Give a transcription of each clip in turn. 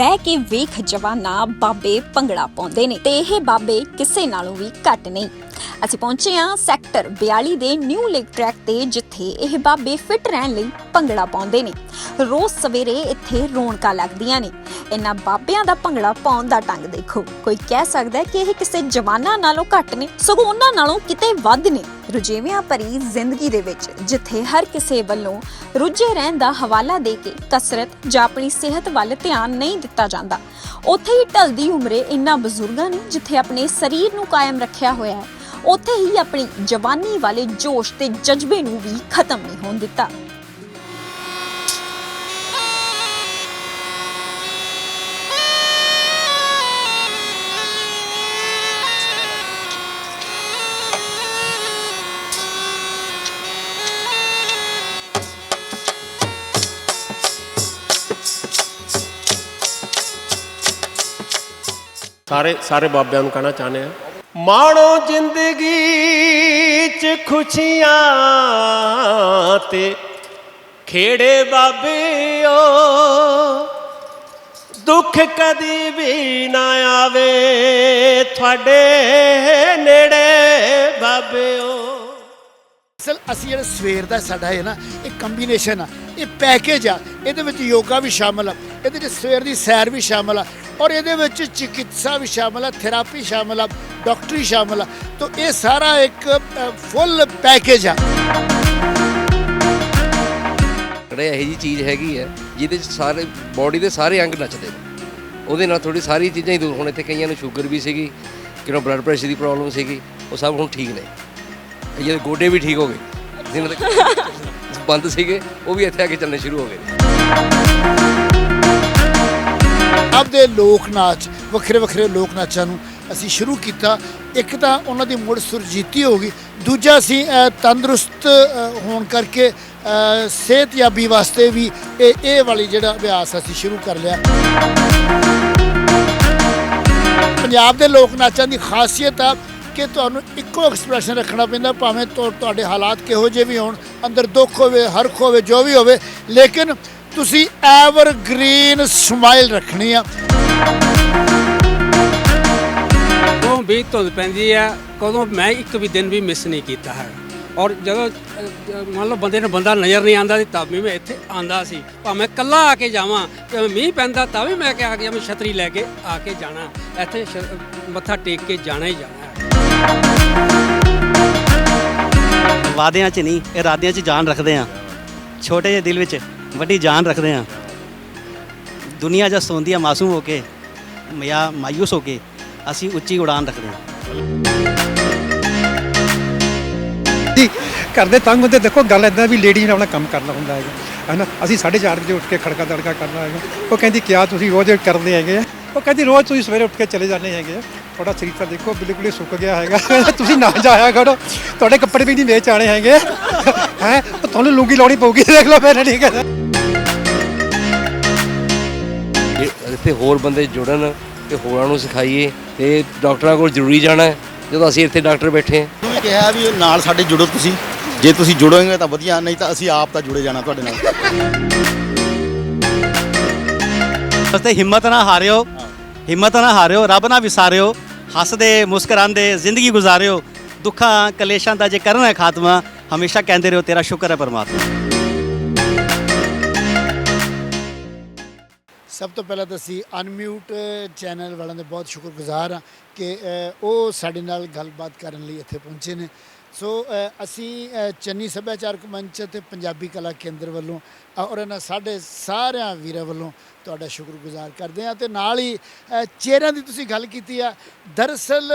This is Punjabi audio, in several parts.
ਬਹਿ ਕੇ ਵੇਖ ਜਵਾਨਾ ਬਾਬੇ ਭੰਗੜਾ ਪਾਉਂਦੇ ਨੇ ਤੇ ਇਹ ਬਾਬੇ ਕਿਸੇ ਨਾਲੋਂ ਵੀ ਘੱਟ ਨਹੀਂ। ਅਸੀਂ ਪਹੁੰਚੇ ਹਾਂ ਸੈਕਟਰ 42 ਦੇ ਨਿਊ ਲੇਕ ਟਰੈਕ ਤੇ, ਜਿੱਥੇ ਇਹ ਬਾਬੇ ਫਿਟ ਰਹਿਣ ਲਈ ਭੰਗੜਾ ਪਾਉਂਦੇ ਨੇ। ਰੋਜ਼ ਸਵੇਰੇ ਇੱਥੇ ਰੌਣਕਾਂ ਲੱਗਦੀਆਂ ਨੇ। ਇਹਨਾਂ ਬਾਬਿਆਂ ਦਾ ਭੰਗੜਾ ਪਾਉਣ ਦਾ ਢੰਗ ਦੇਖੋ। ਕੋਈ ਕਹਿ ਸਕਦਾ ਹੈ ਕਿ ਇਹ ਕਿਸੇ ਜਵਾਨਾਂ ਨਾਲੋਂ ਘੱਟ ਨੇ, ਸਗੋਂ ਉਹਨਾਂ ਨਾਲੋਂ ਕਿਤੇ ਵੱਧ ਨੇ। ਰੁਝੇਵਿਆਂ ਭਰੀ ਜ਼ਿੰਦਗੀ ਦੇ ਵਿੱਚ, ਜਿੱਥੇ ਹਰ ਕਿਸੇ ਵੱਲੋਂ ਰੁੱਝੇ ਰਹਿਣ ਦਾ ਹਵਾਲਾ ਦੇ ਕੇ ਕਸਰਤ ਜਾਂ ਆਪਣੀ ਸਿਹਤ ਵੱਲ ਧਿਆਨ ਨਹੀਂ ਦਿੱਤਾ ਜਾਂਦਾ। ਉੱਥੇ ਹੀ ਢਲਦੀ ਉਮਰੇ ਇਨ੍ਹਾਂ ਬਜ਼ੁਰਗਾਂ ਨੇ, ਜਿੱਥੇ ਆਪਣੇ ਸਰੀਰ ਨੂੰ ਕਾਇਮ ਰੱਖਿਆ ਹੋਇਆ ਹੈ। ਉੱਥੇ ਹੀ ਆਪਣੀ ਜਵਾਨੀ ਵਾਲੇ ਜੋਸ਼ ਤੇ ਜਜ਼ਬੇ ਨੂੰ ਵੀ ਖਤਮ ਨਹੀਂ ਹੋਣ ਦਿੱਤਾ। ਸਾਰੇ ਸਾਰੇ ਬਾਬਿਆਂ ਨੂੰ ਕਹਿਣਾ ਚਾਹੁੰਦੇ ਆ ਮਾਣੋ ਜ਼ਿੰਦਗੀ 'ਚ ਖੁਸ਼ੀਆਂ ਤੇ ਖੇੜੇ ਬਾਬਿਓ ਦੁੱਖ ਕਦੀ ਵੀ ਨਾ ਆਵੇ ਤੁਹਾਡੇ ਨੇੜੇ ਬਾਬਿਓ ਅਸਲ ਅਸੀਂ ਜਿਹੜਾ ਸਵੇਰ ਦਾ ਸਾਡਾ ਹੈ ਨਾ, ਇਹ ਕੰਬੀਨੇਸ਼ਨ ਆ, ਇਹ ਪੈਕੇਜ ਆ, ਇਹਦੇ ਵਿੱਚ ਯੋਗਾ ਵੀ ਸ਼ਾਮਲ ਆ, ਇਹਦੇ ਵਿੱਚ ਸਵੇਰ ਦੀ ਸੈਰ ਵੀ ਸ਼ਾਮਲ ਆ, ਔਰ ਇਹਦੇ ਵਿੱਚ ਚਿਕਿਤਸਾ ਵੀ ਸ਼ਾਮਲ ਆ ਥੈਰਾਪੀ ਸ਼ਾਮਲ ਆ ਡਾਕਟਰੀ ਸ਼ਾਮਲ ਆ, ਤਾਂ ਇਹ ਸਾਰਾ ਇੱਕ ਫੁੱਲ ਪੈਕੇਜ ਆ। ਜਿਹੜਾ ਇਹੋ ਜੀ ਚੀਜ਼ ਹੈਗੀ ਹੈ, ਜਿਹਦੇ ਚ ਸਾਰੇ ਬਾਡੀ ਦੇ ਸਾਰੇ ਅੰਗ ਨੱਚਦੇ ਨੇ। ਉਹਦੇ ਨਾਲ ਥੋੜੀ ਸਾਰੀ ਚੀਜ਼ਾਂ ਹੀ ਦੂਰ, ਹੁਣ ਇੱਥੇ ਕਈਆਂ ਨੂੰ ਸ਼ੂਗਰ ਵੀ ਸੀਗੀ ਕਿਉਂ ਬਲੱਡ ਪ੍ਰੈਸ਼ਰ ਦੀ ਪ੍ਰੋਬਲਮ ਸੀਗੀ, ਉਹ ਸਭ ਹੁਣ ਠੀਕ ਨੇ। ਕਈਆਂ ਦੇ ਗੋਡੇ ਵੀ ਠੀਕ ਹੋ ਗਏ। ਜਿਹਨਾਂ ਦੇ ਬੰਦ ਸੀਗੇ ਉਹ ਵੀ ਇੱਥੇ ਆ ਕੇ ਚੱਲਣੇ ਸ਼ੁਰੂ ਹੋ ਗਏ। ਆਪਦੇ ਲੋਕ ਨਾਚ ਵੱਖਰੇ ਵੱਖਰੇ ਲੋਕ ਨਾਚਾਂ ਨੂੰ ਅਸੀਂ ਸ਼ੁਰੂ ਕੀਤਾ। ਇੱਕ ਤਾਂ ਉਹਨਾਂ ਦੀ ਮੁੜ ਸੁਰਜੀਤੀ ਹੋ ਗਈ। ਦੂਜਾ ਅਸੀਂ ਅ, ਤੰਦਰੁਸਤ ਹੋਣ ਕਰਕੇ ਸਿਹਤਯਾਬੀ ਵਾਸਤੇ ਵੀ ਇਹ ਇਹ ਵਾਲੀ ਜਿਹੜਾ ਅਭਿਆਸ ਅਸੀਂ ਸ਼ੁਰੂ ਕਰ ਲਿਆ। ਪੰਜਾਬ ਦੇ ਲੋਕ ਨਾਚਾਂ ਦੀ ਖਾਸੀਅਤ ਆ। ਕਿ ਤੁਹਾਨੂੰ ਇੱਕੋ ਐਕਸਪ੍ਰੈਸ਼ਨ ਰੱਖਣਾ ਪੈਂਦਾ, ਭਾਵੇਂ ਤੁਹਾ- ਤੁਹਾਡੇ ਹਾਲਾਤ ਕਿਹੋ ਜਿਹੇ ਵੀ ਹੋਣ, ਅੰਦਰ ਦੁੱਖ ਹੋਵੇ, ਹਰਖ ਹੋਵੇ, ਜੋ ਵੀ ਹੋਵੇ, ਲੇਕਿਨ ਤੁਸੀਂ ਐਵਰ ਗ੍ਰੀਨ ਸਮਾਈਲ ਰੱਖਣੀ ਆ। ਕਦੋਂ ਵੀ ਧੁੰਦ ਪੈਂਦੀ ਆ, ਕਦੋਂ ਮੈਂ ਇੱਕ ਵੀ ਦਿਨ ਵੀ ਮਿਸ ਨਹੀਂ ਕੀਤਾ ਹੈ ਔਰ ਜਦੋਂ ਅ, ਮੰਨ ਲਓ ਬੰਦੇ ਨੂੰ ਬੰਦਾ ਨਜ਼ਰ ਨਹੀਂ ਆਂਦਾ ਸੀ ਤਾਂ ਵੀ ਮੈਂ ਇੱਥੇ ਆਂਦਾ ਸੀ। ਭਾਵੇਂ ਕੱਲਾ ਆ ਕੇ ਜਾਵਾਂ ਭਾਵੇਂ ਮੀਂਹ ਪੈਂਦਾ ਤਾਂ ਵੀ ਮੈਂ ਕਿ ਆ ਗਿਆ ਮੈਂ ਛਤਰੀ ਲੈ ਕੇ ਆ ਕੇ ਜਾਣਾ। ਇੱਥੇ ਸ਼- ਮੱਥਾ ਟੇਕ ਕੇ ਜਾਣਾ ਹੀ ਜਾਣਾ ਹੈ। ਵਾਦਿਆਂ 'ਚ ਨਹੀਂ ਇਰਾਦਿਆਂ 'ਚ ਜਾਨ ਰੱਖਦੇ ਆ ਛੋਟੇ ਜਿਹੇ ਦਿਲ ਵਿੱਚ ਵੱਡੀ ਜਾਨ ਰੱਖਦੇ ਆ ਦੁਨੀਆ ਜਦ ਸੌਂਦੀ ਆ ਮਾਸੂਮ ਹੋ ਕੇ ਜਾਂ ਮਾਯੂਸ ਹੋ ਕੇ ਅਸੀਂ ਉੱਚੀ ਉਡਾਨ ਰੱਖਦੇ ਆ ਕਰਦੇ ਤੰਗ ਹੁੰਦੇ ਦੇਖੋ ਗੱਲ ਇਦਾਂ ਵੀ ਲੇਡੀ ਨੇ ਆਪਣਾ ਕੰਮ ਕਰਨਾ ਹੁੰਦਾ ਹੈਗਾ ਹਨਾ? ਅਸੀਂ 4:30 ਵਜੇ ਉੱਠ ਕੇ ਖੜਕਾ ਦੜਕਾ ਕਰਨਾ ਹੈਗਾ। ਉਹ ਕਹਿੰਦੀ ਕਿਆ ਤੁਸੀਂ ਰੋਜ਼ ਕਰਦੇ ਹੈਗੇ ਆ? ਉਹ ਕਹਿੰਦੀ ਰੋਜ਼ ਤੁਸੀਂ ਸਵੇਰੇ ਉੱਠ ਕੇ ਚਲੇ ਜਾਂਦੇ ਹੈਗੇ ਆ। ਤੁਹਾਡਾ ਸਰੀਰ ਤਾਂ ਦੇਖੋ ਬਿਲਕੁਲ ਹੀ ਸੁੱਕ ਗਿਆ ਹੈਗਾ। ਤੁਸੀਂ ਨਾ ਜਾਇਆ ਕਰੋ। ਤੁਹਾਡੇ ਕੱਪੜੇ ਵੀ ਨਹੀਂ ਵੇਚ ਆਣੇ ਹੈਗੇ। ਹੈ? ਤੁਹਾਨੂੰ ਲੁੰਗੀ ਲਾਉਣੀ ਪਊਗੀ। ਦੇਖ ਲਓ ਫਿਰ ਠੀਕ ਹੈ। ਇਹ- ਇੱਥੇ ਹੋਰ ਬੰਦੇ ਜੁੜਨ ਤੇ ਹੋਰਾਂ ਨੂੰ ਸਿਖਾਈਏ ਤੇ ਡਾਕਟਰਾਂ ਕੋਲ ਜ਼ਰੂਰੀ ਜਾਣਾ ਹੈ ਜਦੋਂ ਅਸੀਂ ਇੱਥੇ ਡਾਕਟਰ ਬੈਠੇ ਹਾਂ। ਕਿਹਾ ਵੀ ਨਾਲ ਸਾਡੇ ਜੁੜੋ ਤੁਸੀਂ। ਜੇ ਤੁਸੀਂ ਜੁੜੋਗੇ ਤਾਂ ਵਧੀਆ ਨਹੀਂ ਤਾਂ ਅਸੀਂ ਆਪ ਤਾਂ ਜੁੜੇ ਜਾਣਾ ਤੁਹਾਡੇ ਨਾਲ। ਤੇ ਹਿੰਮਤ ਨਾ ਹਾਰਿਓ। ਹਿੰਮਤ ਨਾ ਹਾਰਿਓ ਰੱਬ ਨਾ ਵਿਸਾਰਿਓ। ਹੱਸਦੇ ਮੁਸਕਰਾਉਂਦੇ ਜ਼ਿੰਦਗੀ ਗੁਜ਼ਾਰਿਓ। ਦੁੱਖਾਂ ਕਲੇਸ਼ਾਂ ਦਾ ਜੇ ਕਰਨਾ ਹੈ ਖਾਤਮਾ। ਹਮੇਸ਼ਾ ਕਹਿੰਦੇ ਰਹੋ ਤੇਰਾ ਸ਼ੁਕਰ ਹੈ ਪਰਮਾਤਮਾ। ਸਭ ਤੋਂ ਪਹਿਲਾਂ ਤਾਂ ਅਸੀਂ ਅਨਮਿਊਟ ਚੈਨਲ ਵਾਲਿਆਂ ਦੇ ਬਹੁਤ ਸ਼ੁਕਰਗੁਜ਼ਾਰ ਹਾਂ ਕਿ ਉਹ ਸਾਡੇ ਨਾਲ ਗੱਲਬਾਤ ਕਰਨ ਲਈ ਇੱਥੇ ਪਹੁੰਚੇ ਨੇ। ਸੋ ਅਸੀਂ ਚੰਨੀ ਸੱਭਿਆਚਾਰਕ ਮੰਚ ਤੇ ਪੰਜਾਬੀ ਕਲਾ ਕੇਂਦਰ ਵੱਲੋਂ ਔਰ ਇਹਨਾਂ ਸਾਡੇ ਸਾਰਿਆਂ ਵੀਰਾਂ ਵੱਲੋਂ ਤੁਹਾਡਾ ਸ਼ੁਕਰਗੁਜ਼ਾਰ ਕਰਦੇ ਹਾਂ ਤੇ ਨਾਲ ਹੀ ਚਿਹਰਿਆਂ ਦੀ ਤੁਸੀਂ ਗੱਲ ਕੀਤੀ ਆ, ਦਰਅਸਲ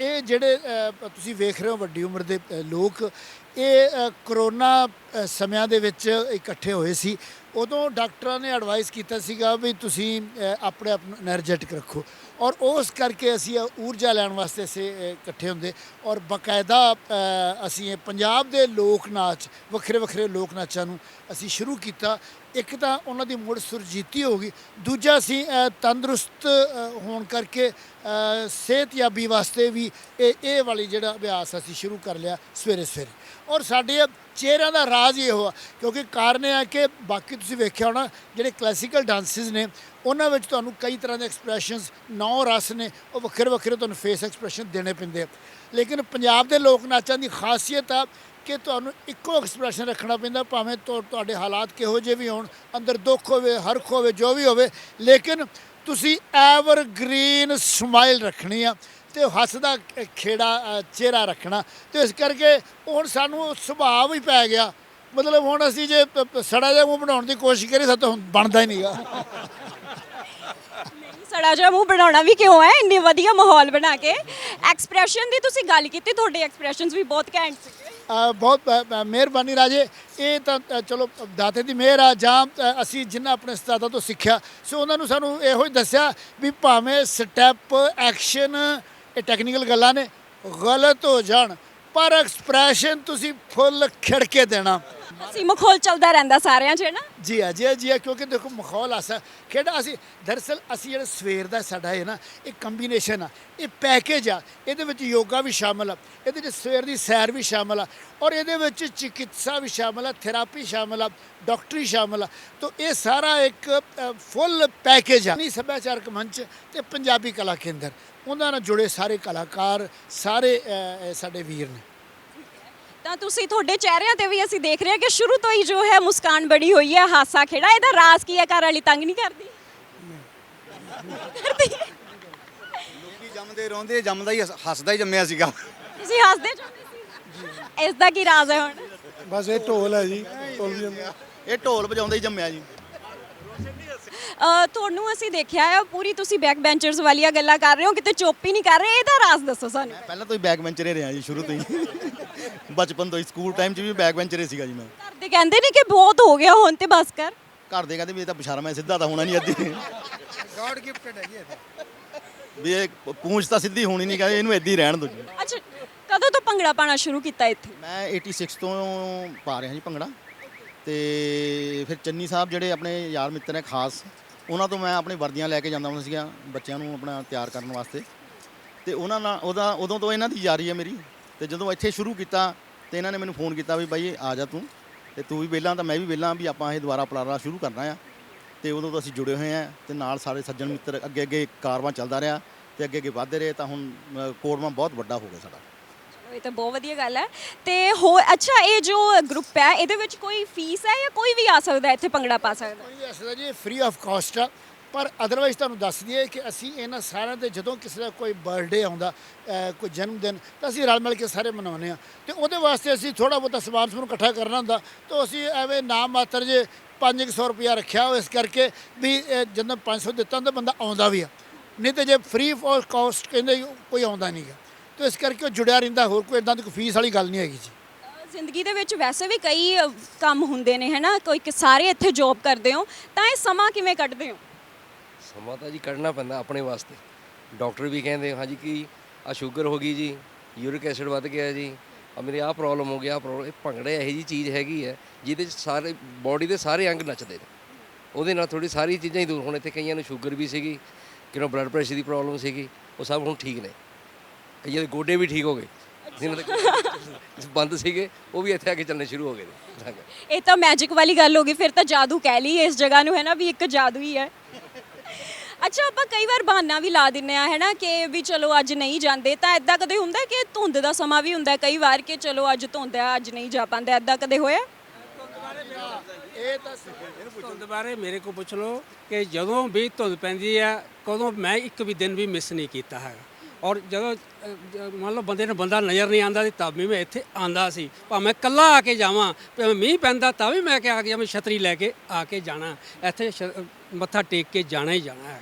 ਇਹ ਜਿਹੜੇ ਤੁਸੀਂ ਵੇਖ ਰਹੇ ਹੋ ਵੱਡੀ ਉਮਰ ਦੇ ਲੋਕ, ਇਹ ਕਰੋਨਾ ਸਮਿਆਂ ਦੇ ਵਿੱਚ ਇਕੱਠੇ ਹੋਏ ਸੀ। ਉਦੋਂ ਡਾਕਟਰਾਂ ਨੇ ਐਡਵਾਈਸ ਕੀਤਾ ਸੀਗਾ ਵੀ ਤੁਸੀਂ ਆਪਣੇ ਆਪ ਨੂੰ ਐਨਰਜੈਟਿਕ ਰੱਖੋ। ਔਰ ਉਸ ਕਰਕੇ ਅਸੀਂ ਊਰਜਾ ਲੈਣ ਵਾਸਤੇ ਸੇ ਇਕੱਠੇ ਹੁੰਦੇ। ਔਰ ਬਕਾਇਦਾ ਅਸੀਂ ਇਹ ਪੰਜਾਬ ਦੇ ਲੋਕ ਨਾਚ, ਵੱਖਰੇ ਵੱਖਰੇ ਲੋਕ ਨਾਚਾਂ ਨੂੰ ਅਸੀਂ ਸ਼ੁਰੂ ਕੀਤਾ। ਇੱਕ ਤਾਂ ਉਹਨਾਂ ਦੀ ਮੁੜ ਸੁਰਜੀਤੀ ਹੋ ਗਈ। ਦੂਜਾ ਅਸੀਂ ਤੰਦਰੁਸਤ ਹੋਣ ਕਰਕੇ ਸਿਹਤਯਾਬੀ ਵਾਸਤੇ ਵੀ ਇਹ ਇਹ ਵਾਲੀ ਜਿਹੜਾ ਅਭਿਆਸ ਅਸੀਂ ਸ਼ੁਰੂ ਕਰ ਲਿਆ ਸਵੇਰੇ ਸਵੇਰੇ। ਔਰ ਸਾਡੇ ਚਿਹਰਿਆਂ ਦਾ ਰਾਜ਼ ਹੀ ਇਹੋ ਆ, ਕਿਉਂਕਿ ਕਾਰਨ ਇਹ ਆ ਕਿ ਬਾਕੀ ਤੁਸੀਂ ਵੇਖਿਆ ਹੋਣਾ, ਜਿਹੜੇ ਕਲਾਸੀਕਲ ਡਾਂਸਿਸ ਨੇ, ਉਹਨਾਂ ਵਿੱਚ ਤੁਹਾਨੂੰ ਕਈ ਤਰ੍ਹਾਂ ਦੇ ਐਕਸਪ੍ਰੈਸ਼ਨਸ ਨੌ ਰਸ ਨੇ, ਉਹ ਵੱਖਰੇ ਵੱਖਰੇ ਤੁਹਾਨੂੰ ਫੇਸ ਐਕਸਪ੍ਰੈਸ਼ਨ ਦੇਣੇ ਪੈਂਦੇ ਆ। ਲੇਕਿਨ ਪੰਜਾਬ ਦੇ ਲੋਕ ਨਾਚਾਂ ਦੀ ਖਾਸੀਅਤ ਆ ਕਿ ਤੁਹਾਨੂੰ ਇੱਕੋ ਐਕਸਪ੍ਰੈਸ਼ਨ ਰੱਖਣਾ ਪੈਂਦਾ, ਭਾਵੇਂ ਤੁਹਾ- ਤੁਹਾਡੇ ਹਾਲਾਤ ਕਿਹੋ ਜਿਹੇ ਵੀ ਹੋਣ, ਅੰਦਰ ਦੁੱਖ ਹੋਵੇ, ਹਰਖ ਹੋਵੇ, ਜੋ ਵੀ ਹੋਵੇ, ਲੇਕਿਨ ਤੁਸੀਂ ਐਵਰਗ੍ਰੀਨ ਸਮਾਈਲ ਰੱਖਣੀ ਆ। ਤੇ ਹੱਸਦਾ ਖੇੜਾ ਚਿਹਰਾ ਰੱਖਣਾ। ਤੇ ਇਸ ਕਰਕੇ ਹੁਣ ਸਾਨੂੰ ਸੁਭਾਅ ਵੀ ਪੈ ਗਿਆ। ਮਤਲਬ ਹੁਣ ਅਸੀਂ ਜੇ ਸੜਾ ਜਿਹਾ ਮੂੰਹ ਬਣਾਉਣ ਦੀ ਕੋਸ਼ਿਸ਼ ਕਰੀਏ ਸਾਤੋਂ ਹੁਣ ਬਣਦਾ ਹੀ ਨਹੀਂਗਾ। ਸੜਾ ਜਿਹਾ ਮੂੰਹ ਬਣਾਉਣਾ ਵੀ ਕਿਉਂ ਹੈ? ਇੰਨੇ ਵਧੀਆ ਮਾਹੌਲ ਬਣਾ ਕੇ। ਐਕਸਪ੍ਰੈਸ਼ਨ ਦੀ ਤੁਸੀਂ ਗੱਲ ਕੀਤੀ ਤੁਹਾਡੇ ਐਕਸਪ੍ਰੈਸ਼ਨਸ ਵੀ ਬਹੁਤ ਘੈਂਟ ਸੀਗੇ ਅ, ਬਹੁਤ ਮਿਹਰਬਾਨੀ ਰਾਜੇ। ਇਹ ਤਾਂ ਚਲੋ ਦਾਤੇ ਦੀ ਮਿਹਰ ਆ ਜਾਂ ਅਸੀਂ ਜਿੰਨਾ ਆਪਣੇ ਉਸਤਾਦਾਂ ਤੋਂ ਸਿੱਖਿਆ ਸੋ ਉਹਨਾਂ ਨੂੰ ਸਾਨੂੰ ਇਹੋ ਹੀ ਦੱਸਿਆ ਵੀ ਭਾਵੇਂ ਸਟੈਪ ਐਕਸ਼ਨ ਇਹ ਟੈਕਨੀਕਲ ਗੱਲਾਂ ਨੇ ਗਲਤ ਹੋ ਜਾਣ ਪਰ ਐਕਸਪ੍ਰੈਸ਼ਨ ਤੁਸੀਂ ਫੁੱਲ ਖਿੜ ਕੇ ਦੇਣਾ। ਅਸੀਂ ਮਾਹੌਲ ਚੱਲਦਾ ਰਹਿੰਦਾ ਸਾਰਿਆਂ 'ਚ, ਹੈ ਨਾ? ਜੀ ਆ ਜੀ ਆ ਜੀ ਆ, ਕਿਉਂਕਿ ਦੇਖੋ ਮਾਹੌਲ ਆਸਾ ਖੇਡਾ ਅਸੀਂ, ਦਰਅਸਲ ਅਸੀਂ ਜਿਹੜਾ ਸਵੇਰ ਦਾ ਸਾਡਾ ਹੈ ਨਾ, ਇਹ ਕੰਬੀਨੇਸ਼ਨ ਆ, ਇਹ ਪੈਕੇਜ ਆ, ਇਹਦੇ ਵਿੱਚ ਯੋਗਾ ਵੀ ਸ਼ਾਮਲ ਆ, ਇਹਦੇ ਵਿੱਚ ਸਵੇਰ ਦੀ ਸੈਰ ਵੀ ਸ਼ਾਮਲ ਆ, ਔਰ ਇਹਦੇ ਵਿੱਚ ਚਿਕਿਤਸਾ ਵੀ ਸ਼ਾਮਲ ਆ ਥੈਰਾਪੀ ਸ਼ਾਮਲ ਆ ਡਾਕਟਰੀ ਸ਼ਾਮਲ ਆ, ਤਾਂ ਇਹ ਸਾਰਾ ਇੱਕ ਫੁੱਲ ਪੈਕੇਜ ਆ। ਨਹੀਂ ਸੱਭਿਆਚਾਰਕ ਮੰਚ ਤੇ ਪੰਜਾਬੀ ਕਲਾ ਕੇਂਦਰ, ਉਹਨਾਂ ਨਾਲ ਜੁੜੇ ਸਾਰੇ ਕਲਾਕਾਰ, ਸਾਰੇ ਸਾਡੇ ਵੀਰ ਨੇ। ਤਾਂ ਤੁਸੀਂ ਤੁਹਾਡੇ ਚਿਹਰਿਆਂ ਤੇ ਵੀ ਅਸੀਂ ਦੇਖ ਰਹੇ ਹਾਂ ਕਿ ਸ਼ੁਰੂ ਤੋਂ ਹੀ ਜੋ ਹੈ ਮੁਸਕਾਨ ਬੜੀ ਹੋਈ ਹੈ ਹਾਸਾ ਖੇੜਾ ਇਹਦਾ ਰਾਜ਼ ਕੀ ਹੈ? ਘਰ ਵਾਲੀ ਤੰਗ ਨਹੀਂ ਕਰਦੀ? ਕਰਦੀ ਹੈ। ਲੋਕੀ ਜੰਮਦੇ ਰੋਂਦੇ ਜੰਮਦਾ ਹੀ ਹੱਸਦਾ ਹੀ ਜੰਮਿਆ ਸੀਗਾ। ਤੁਸੀਂ ਹੱਸਦੇ ਚਾਹੁੰਦੇ ਸੀ? ਇਸ ਦਾ ਕੀ ਰਾਜ਼ ਹੈ ਹੁਣ? ਬਸ ਇਹ ਢੋਲ ਹੈ ਜੀ ਢੋਲ ਵੀ ਇਹ ਢੋਲ ਵਜਾਉਂਦਾ ਹੀ ਜੰਮਿਆ ਜੀ। ਅ, ਤੁਹਾਨੂੰ ਅਸੀਂ ਦੇਖਿਆ ਹੈ ਪੂਰੀ ਤੁਸੀਂ ਬੈਕ ਬੈਂਚਰਸ ਵਾਲੀਆਂ ਗੱਲਾਂ ਕਰ ਰਹੇ ਹੋ ਕਿਤੇ ਚੁੱਪ ਹੀ ਨਹੀਂ ਕਰ ਰਹੇ ਇਹਦਾ ਰਾਜ਼ ਦੱਸੋ ਸਾਨੂੰ। ਪਹਿਲਾਂ ਤੋਂ ਹੀ ਬੈਕ ਬੈਂਚਰ ਹੀ ਰਿਹਾ ਜੀ ਸ਼ੁਰੂ ਤੋਂ ਹੀ। ਬਚਪਨ ਤੋਂ ਹੀ ਸਕੂਲ ਟਾਈਮ 'ਚ ਵੀ ਬੈਕ ਬੈਂਚਰ ਹੀ ਸੀਗਾ ਜੀ ਮੈਂ। ਘਰ ਦੇ ਕਹਿੰਦੇ ਨੇ ਕਿ ਬਹੁਤ ਹੋ ਗਿਆ ਹੁਣ ਤੇ ਬਸ ਕਰ। ਘਰ ਦੇ ਕਹਿੰਦੇ ਵੀ ਇਹ ਤਾਂ ਪਛਾਣ ਮੈਂ ਸਿੱਧਾ ਤਾਂ ਹੋਣਾ ਨਹੀਂ ਅੱਧੀ। ਗॉड ਗਿਫਟਡ ਹੈਗੀ ਇਹ ਵੀ ਇਹ ਪੂੰਛ ਤਾਂ ਸਿੱਧੀ ਹੋਣੀ ਨਹੀਂ ਕਹਿੰਦੇ ਇਹਨੂੰ ਹੀ ਰਹਿਣ ਦਿਓ ਜੀ। ਅੱਛਾ ਕਦੋਂ ਤੋਂ ਭੰਗੜਾ ਪਾਣਾ ਸ਼ੁਰੂ ਕੀਤਾ ਇੱਥੇ? ਮੈਂ 86 ਤੋਂ ਪਾ ਰਿਹਾ ਜੀ ਭੰਗੜਾ। ਤੇ ਫਿਰ ਚੰਨੀ ਸਾਹਿਬ ਜਿਹੜੇ ਆਪਣੇ ਯਾਰ ਮਿੱਤਰ ਨੇ ਖਾਸ, ਉਹਨਾਂ ਤੋਂ ਮੈਂ ਆਪਣੀ ਵਰਦੀਆਂ ਲੈ ਕੇ ਜਾਂਦਾ ਹੁੰਦਾ ਸੀਗਾ ਬੱਚਿਆਂ ਨੂੰ ਆਪਣਾ ਤਿਆਰ ਕਰਨ ਵਾਸਤੇ। ਤੇ ਉਹਨਾਂ ਨਾਲ, ਉਹਦਾ, ਉਦੋਂ ਤੋਂ ਇਹਨਾਂ ਦੀ ਯਾਰੀ ਹੈ ਮੇਰੀ। ਤੇ ਜਦੋਂ ਇੱਥੇ ਸ਼ੁਰੂ ਕੀਤਾ, ਤੇ ਇਹਨਾਂ ਨੇ ਮੈਨੂੰ ਫੋਨ ਕੀਤਾ ਵੀ ਬਾਈ, ਆ ਜਾ ਤੂੰ। ਤੇ ਤੂੰ ਵੀ ਵਿਹਲਾ, ਤਾਂ ਮੈਂ ਵੀ ਵਿਹਲਾ, ਵੀ ਆਪਾਂ ਇਹ ਦੁਬਾਰਾ ਪਲਾਰਾ ਸ਼ੁਰੂ ਕਰਨਾ ਆ। ਤੇ ਉਦੋਂ ਤੋਂ ਅਸੀਂ ਜੁੜੇ ਹੋਏ ਆ, ਤੇ ਨਾਲ ਸਾਰੇ ਸੱਜਣ ਮਿੱਤਰ ਅੱਗੇ ਅੱਗੇ ਕਾਰਵਾਂ ਚੱਲਦਾ ਰਿਹਾ, ਤੇ ਅੱਗੇ ਅੱਗੇ ਵਧਦੇ ਰਹੇ, ਤਾਂ ਹੁਣ ਕੋਰਮਾ ਬਹੁਤ ਵੱਡਾ ਹੋ ਗਿਆ ਸਾਡਾ। ਇਹ ਤਾਂ ਬਹੁਤ ਵਧੀਆ ਗੱਲ ਹੈ। ਤੇ ਹੋ, ਅੱਛਾ, ਇਹ ਜੋ ਗਰੁੱਪ ਹੈ, ਇਹਦੇ ਵਿੱਚ ਕੋਈ ਫੀਸ ਹੈ ਜਾਂ ਕੋਈ ਵੀ ਆ ਸਕਦਾ ਹੈ, ਇੱਥੇ ਭੰਗੜਾ ਪਾ ਸਕਦਾ ਕੋਈ ਅਸਲ ਜੀ ਫ੍ਰੀ ਆਫ ਕਾਸਟ ਆ। ਪਰ ਅਦਰਵਾਈਜ਼ ਤੁਹਾਨੂੰ ਦੱਸ ਦਈਏ ਕਿ ਅਸੀਂ ਇਹਨਾਂ ਸਾਰਿਆਂ ਦੇ ਜਦੋਂ ਕਿਸੇ ਦਾ ਕੋਈ ਬਰਥਡੇ ਆਉਂਦਾ ਕੋਈ ਜਨਮ ਦਿਨ ਤਾਂ ਅਸੀਂ ਰਲ ਮਿਲ ਕੇ ਸਾਰੇ ਮਨਾਉਂਦੇ ਆ ਤੇ ਉਹਦੇ ਵਾਸਤੇ ਅਸੀਂ ਥੋੜਾ ਬਹੁਤਾ ਸਮਾਨ ਸਮੂਨ ਇਕੱਠਾ ਕਰਨਾ ਹੁੰਦਾ। ਤਾਂ ਅਸੀਂ ਐਵੇਂ ਨਾਮ ਮਾਤਰ ਜੇ 500 ਰੁਪਇਆ ਰੱਖਿਆ ਹੋਇਆ ਇਸ ਕਰਕੇ ਵੀ, ਇਹ ਜਦੋਂ 500 ਦਿੱਤਾ ਹੁੰਦਾ, ਬੰਦਾ ਆਉਂਦਾ ਵੀ ਆ। ਨਹੀਂ ਤੇ ਜੇ ਫ੍ਰੀ ਆਫ ਕਾਸਟ ਕਹਿੰਦੇ ਕੋਈ ਆਉਂਦਾ ਨਹੀਂਗਾ ਤੇ ਇਸ ਕਰਕੇ ਉਹ ਜੁੜਿਆ ਰਹਿੰਦਾ ਹੋਰ ਕੋਈ ਇਦਾਂ ਦੀ ਕੋਈ ਫੀਸ ਵਾਲੀ ਗੱਲ ਨਹੀਂ ਹੈਗੀ ਜੀ। ਜ਼ਿੰਦਗੀ ਦੇ ਵਿੱਚ ਵੈਸੇ ਵੀ ਕਈ ਅ, ਕੰਮ ਹੁੰਦੇ ਨੇ ਹੈਨਾ? ਕੋਈ ਕਿ ਸਾਰੇ ਇੱਥੇ ਜੌਬ ਕਰਦੇ ਹੋ ਤਾਂ ਇਹ ਸਮਾਂ ਕਿਵੇਂ ਕੱਢਦੇ ਹੋ? ਸਮਾਂ ਤਾਂ ਜੀ ਕੱਢਣਾ ਪੈਂਦਾ ਆਪਣੇ ਵਾਸਤੇ। ਡਾਕਟਰ ਵੀ ਕਹਿੰਦੇ ਹਾਂਜੀ ਕਿ ਆ ਸ਼ੂਗਰ ਹੋ ਗਈ ਜੀ ਯੂਰਿਕ ਐਸਿਡ ਵੱਧ ਗਿਆ ਜੀ ਆ ਮੇਰੇ ਆ ਪ੍ਰੋਬਲਮ ਹੋ ਗਿਆ ਪ੍ਰੋਬਲਮ ਇਹ ਭੰਗੜਾ ਇਹੋ ਜੀ ਚੀਜ਼ ਹੈਗੀ ਹੈ ਜਿਹਦੇ 'ਚ ਸਾਰੇ ਬਾਡੀ ਦੇ ਸਾਰੇ ਅੰਗ ਨੱਚਦੇ ਨੇ। ਉਹਦੇ ਨਾਲ ਥੋੜੀ ਸਾਰੀ ਚੀਜ਼ਾਂ ਹੀ ਦੂਰ ਹੁਣ ਇੱਥੇ ਕਈਆਂ ਨੂੰ ਸ਼ੂਗਰ ਵੀ ਸੀਗੀ ਕਿਨੋਂ ਬਲੱਡ ਪ੍ਰੈਸ਼ਰ ਦੀ ਪ੍ਰੋਬਲਮ ਸੀਗੀ ਉਹ ਸਭ ਹੁਣ ਠੀਕ ਨੇ। ਕਈਆਂ ਦੇ ਗੋਡੇ ਵੀ ਠੀਕ ਹੋ ਗਏ। ਜਿਹਨਾਂ ਦੇ ਬੰਦ ਸੀਗੇ ਉਹ ਵੀ ਇੱਥੇ ਆ ਕੇ ਚੱਲਣੇ ਸ਼ੁਰੂ ਹੋ ਗਏ ਨੇ। ਇਹ ਤਾਂ ਮੈਜਿਕ ਵਾਲੀ ਗੱਲ ਹੋ ਗਈ ਫਿਰ ਤਾਂ ਜਾਦੂ ਕਹਿ ਲਈ ਇਸ ਜਗ੍ਹਾ ਨੂੰ ਹੈ ਨਾ ਵੀ ਇੱਕ ਜਾਦੂ ਹੀ ਹੈ। ਅੱਛਾ ਆਪਾਂ ਕਈ ਵਾਰ ਬਹਾਨਾ ਵੀ ਲਾ ਦਿੰਨੇ ਆ ਹੈ ਨਾ ਕਿ ਵੀ ਚਲੋ ਅੱਜ ਨਹੀਂ ਜਾਂਦੇ ਤਾਂ ਐਦਾਂ ਕਦੇ ਹੁੰਦਾ ਕਿ ਧੁੰਦ ਦਾ ਸਮਾਂ ਵੀ ਹੁੰਦਾ ਕਈ ਵਾਰ ਕਿ ਚਲੋ ਅੱਜ ਧੁੰਦ ਹੈ ਅੱਜ ਨਹੀਂ ਜਾ ਪਾਉਂਦੇ ਐਦਾਂ ਕਦੇ ਹੋਇਆ? ਇਹ ਤਾਂ ਧੁੰਦ ਬਾਰੇ ਮੇਰੇ ਕੋਲ ਪੁੱਛ ਲਓ ਕਿ ਜਦੋਂ ਵੀ ਧੁੰਦ ਪੈਂਦੀ ਆ ਕਦੋਂ ਮੈਂ ਇੱਕ ਵੀ ਦਿਨ ਵੀ ਮਿਸ ਨਹੀਂ ਕੀਤਾ ਹੈਗਾ। ਔਰ ਜਦੋਂ ਅ, ਜ- ਮੰਨ ਲਓ ਬੰਦੇ ਨੂੰ ਬੰਦਾ ਨਜ਼ਰ ਨਹੀਂ ਆਂਦਾ ਤਾਂ ਵੀ ਮੈਂ ਇੱਥੇ ਆਂਦਾ ਸੀ। ਭਾਵੇਂ ਕੱਲਾ ਆ ਕੇ ਜਾਵਾਂ ਭਾਵੇਂ ਮੀਂਹ ਪੈਂਦਾ ਤਾਂ ਵੀ ਮੈਂ ਕਿ ਆ ਗਿਆ ਮੈਂ ਛਤਰੀ ਲੈ ਕੇ ਆ ਕੇ ਜਾਣਾ। ਇੱਥੇ ਸ਼- ਮੱਥਾ ਟੇਕ ਕੇ ਜਾਣਾ ਹੀ ਜਾਣਾ ਹੈ।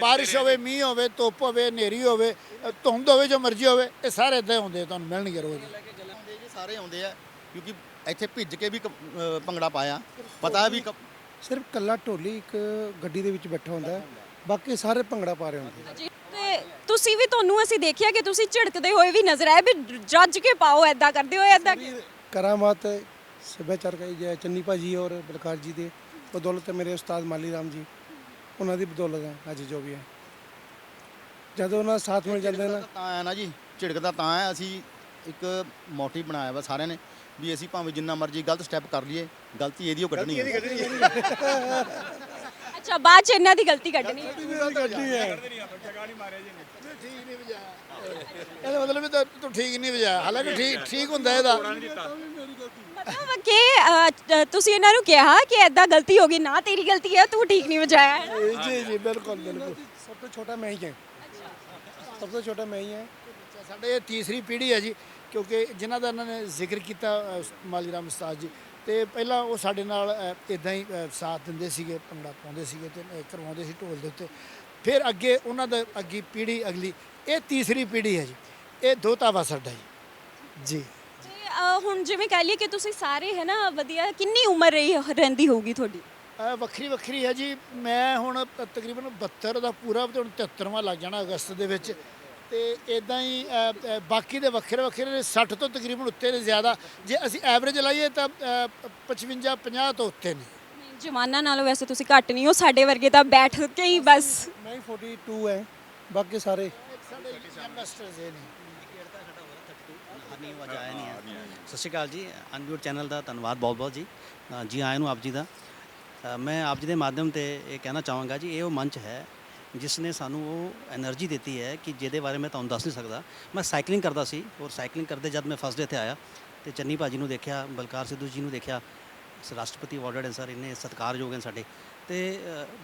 ਬਾਰਿਸ਼ ਹੋਵੇ ਮੀਂਹ ਹੋਵੇ ਧੁੱਪ ਹੋਵੇ ਹਨੇਰੀ ਹੋਵੇ ਅ, ਧੁੰਦ ਹੋਵੇ ਜੋ ਮਰਜ਼ੀ ਹੋਵੇ ਇਹ ਸਾਰੇ ਇਦਾਂ ਹੁੰਦੇ ਤੁਹਾਨੂੰ ਮਿਲਣਗੇ ਰੋਜ਼। ਆਉਂਦੇ ਜੀ ਸਾਰੇ ਆਉਂਦੇ ਆ ਕਿਉਂਕਿ ਇੱਥੇ ਭਿੱਜ ਕੇ ਵੀ ਕ- ਭੰਗੜਾ ਪਾਇਆ। ਪਤਾ ਵੀ ਕ- ਸਿਰਫ ਕੱਲਾ ਢੋਲੀ ਇੱਕ ਗੱਡੀ ਦੇ ਵਿੱਚ ਬੈਠਾ ਹੁੰਦਾ ਹੈ। ਬਾਕੀ ਸਾਰੇ ਭੰਗੜਾ ਪਾ ਰਹੇ ਹੁੰਦੇ ਤੇ ਤੁਸੀਂ ਵੀ ਤੁਹਾਨੂੰ ਅਸੀਂ ਦੇਖਿਆ ਕਿ ਤੁਸੀਂ ਝਿੜਕਦੇ ਹੋਏ ਵੀ ਨਜ਼ਰ ਆਏ ਵੀ ਜੱਜ ਕੇ ਪਾਓ ਐਦਾਂ ਕਰਦੇ ਹੋਏ ਐਦਾਂ ਕਰਾਮਾਤ ਸੱਭਿਆਚਾਰ ਕਹੀ ਜਾਏ ਚੰਨੀ ਭਾਜੀ ਔਰ ਬਲਕਾਰ ਜੀ ਦੇ ਬਦੌਲਤ ਮੇਰੇ ਉਸਤਾਦ ਮਾਲੀ ਰਾਮ ਜੀ ਉਹਨਾਂ ਦੀ ਬਦੌਲਤ ਹੈ ਅੱਜ ਜੋ ਵੀ ਹੈ। ਜਦੋਂ ਉਹਨਾਂ ਦਾ ਸਾਥ ਮਿਲ ਜਾਂਦਾ ਨਾ ਤਾਂ ਹੈ ਨਾ ਜੀ ਝਿੜਕਦਾ ਤਾਂ ਹੈ ਅਸੀਂ ਇੱਕ ਮੋਟਿਵ ਬਣਾਇਆ ਵਾ ਸਾਰਿਆਂ ਨੇ ਵੀ ਅਸੀਂ ਭਾਵੇਂ ਜਿੰਨਾ ਮਰਜ਼ੀ ਗਲਤ ਸਟੈਪ ਕਰ ਲਈਏ ਗਲਤੀ ਇਹਦੀ ਓ ਕੱਢਣੀ ਹੈ। ਅੱਛਾ ਬਾਅਦ ਚ ਇਹਨਾਂ ਦੀ ਗਲਤੀ ਕੱਢਣੀ ਹੈ। ਇਹਦਾ ਮਤਲਬ ਇਹ ਤਾਂ ਤੂੰ ਠੀਕ ਨਹੀਂ ਵਜਾਇਆ ਹਾਲਾਂਕਿ ਠੀਕ ਠੀਕ ਹੁੰਦਾ ਇਹਦਾ। ਮਤਲਬ ਕਿ ਤੁਸੀਂ ਇਹਨਾਂ ਨੂੰ ਕਿਹਾ ਕਿ ਐਦਾਂ ਗਲਤੀ ਹੋ ਗਈ ਨਾ ਤੇਰੀ ਗਲਤੀ ਹੈ ਤੂੰ ਠੀਕ ਨਹੀਂ ਵਜਾਇਆ ਹੈ ਨਾ? ਜੀ ਜੀ ਬਿਲਕੁਲ ਬਿਲਕੁਲ। ਸਭ ਤੋਂ ਛੋਟਾ ਮੈਂ ਹੀ ਹਾਂ। ਸਭ ਤੋਂ ਛੋਟਾ ਮੈਂ ਹੀ ਹਾਂ। ਸਾਡੇ ਇਹ ਤੀਸਰੀ ਪੀੜ੍ਹੀ ਹੈ ਜੀ। ਕਿਉਂਕਿ ਜਿਨ੍ਹਾਂ ਦਾ ਇਹਨਾਂ ਨੇ ਜ਼ਿਕਰ ਕੀਤਾ ਮਾਲੀ ਰਾਮ ਉਸਤਾਦ ਜੀ ਤੇ ਪਹਿਲਾਂ ਉਹ ਸਾਡੇ ਨਾਲ ਇਦਾਂ ਹੀ ਸਾਥ ਦਿੰਦੇ ਸੀਗੇ ਭੰਗੜਾ ਪਾਉਂਦੇ ਸੀਗੇ ਤੇ ਕਰਵਾਉਂਦੇ ਸੀ ਢੋਲ ਦੇ ਉੱਤੇ। ਫਿਰ ਅੱਗੇ ਉਹਨਾਂ ਦਾ ਅੱਗੀ ਪੀੜ੍ਹੀ ਅਗਲੀ ਇਹ ਤੀਸਰੀ ਪੀੜ੍ਹੀ ਹੈ ਜੀ ਇਹ ਦੋਤਾਵਾ ਸਾਡਾ ਜੀ। ਜੀ। ਹੁਣ ਜਿਵੇਂ ਕਹਿ ਲਈਏ ਕਿ ਤੁਸੀਂ ਸਾਰੇ ਹੈ ਨਾ ਵਧੀਆ ਕਿੰਨੀ ਉਮਰ ਰਹੀ ਰਹਿੰਦੀ ਹੋਊਗੀ ਤੁਹਾਡੀ? ਵੱਖਰੀ ਵੱਖਰੀ ਹੈ ਜੀ ਮੈਂ ਹੁਣ ਤਕਰੀਬਨ 72 ਦਾ ਪੂਰਾ ਤੇ ਹੁਣ 73ਵਾਂ ਲੱਗ ਜਾਣਾ ਅਗਸਤ ਦੇ ਵਿੱਚ। ਤੇ ਇਦਾਂ ਹੀ ਅ, ਅ, ਬਾਕੀ ਦੇ ਵੱਖਰੇ ਵੱਖਰੇ ਨੇ 60 ਤੋਂ ਤਕਰੀਬਨ ਉੱਤੇ ਨੇ ਜ਼ਿਆਦਾ। ਜੇ ਅਸੀਂ ਐਵਰੇਜ ਲਾਈਏ ਤਾਂ ਅ, 55 50 ਤੋਂ ਉੱਤੇ ਨੇ। ਨਹੀਂ, ਜਵਾਨਾਂ ਨਾਲੋਂ ਵੈਸੇ ਤੁਸੀਂ ਘੱਟ ਨਹੀਂ ਹੋ ਸਾਡੇ ਵਰਗੇ ਤਾਂ ਬੈਠ ਕੇ ਹੀ ਬਸ। ਮੈਂ 42 ਹੈ। ਬਾਕੀ ਸਾਰੇ। ਸਾਡੇ ਯੰਗਸਟਰਸ ਇਹ ਨੇ। ਹਰਨੀ ਆਵਾਜ਼ ਆਇਆ ਨਹੀਂ ਹੈ ਸਤਿ ਸ਼੍ਰੀ ਅਕਾਲ ਜੀ ਅਨਮਿਊਟ ਚੈਨਲ ਦਾ ਧੰਨਵਾਦ ਬਹੁਤ ਬਹੁਤ ਜੀ। ਅ, ਜੀ ਆਇਆਂ ਨੂੰ ਆਪ ਜੀ ਦਾ। ਅ, ਮੈਂ ਆਪ ਜੀ ਦੇ ਮਾਧਿਅਮ ਤੇ ਇਹ ਕਹਿਣਾ ਚਾਹਾਂਗਾ ਜੀ ਇਹ ਉਹ ਮੰਚ ਹੈ ਜਿਸ ਨੇ ਸਾਨੂੰ ਉਹ એનર્ਜੀ ਦਿੱਤੀ ਹੈ ਕਿ ਜਿਹਦੇ ਬਾਰੇ ਮੈਂ ਤੁਹਾਨੂੰ ਦੱਸ ਨਹੀਂ ਸਕਦਾ। ਮੈਂ ਸਾਈਕਲਿੰਗ ਕਰਦਾ ਸੀ ਔਰ ਸਾਈਕਲਿੰਗ ਕਰਦੇ ਜਦ ਮੈਂ ਫਸਟ ਡੇ ਤੇ ਆਇਆ ਤੇ ਚੰਨੀ ਭਾਜੀ ਨੂੰ ਦੇਖਿਆ, ਬਲਕਾਰ ਸਿੱਧੂ ਜੀ ਨੂੰ ਦੇਖਿਆ। ਰਾਸ਼ਟਰਪਤੀ ਅਵਾਰਡ ਐਂਡ ਸਰ ਇਹਨੇ ਸਤਿਕਾਰਯੋਗ ਹਨ ਸਾਡੇ। ਤੇ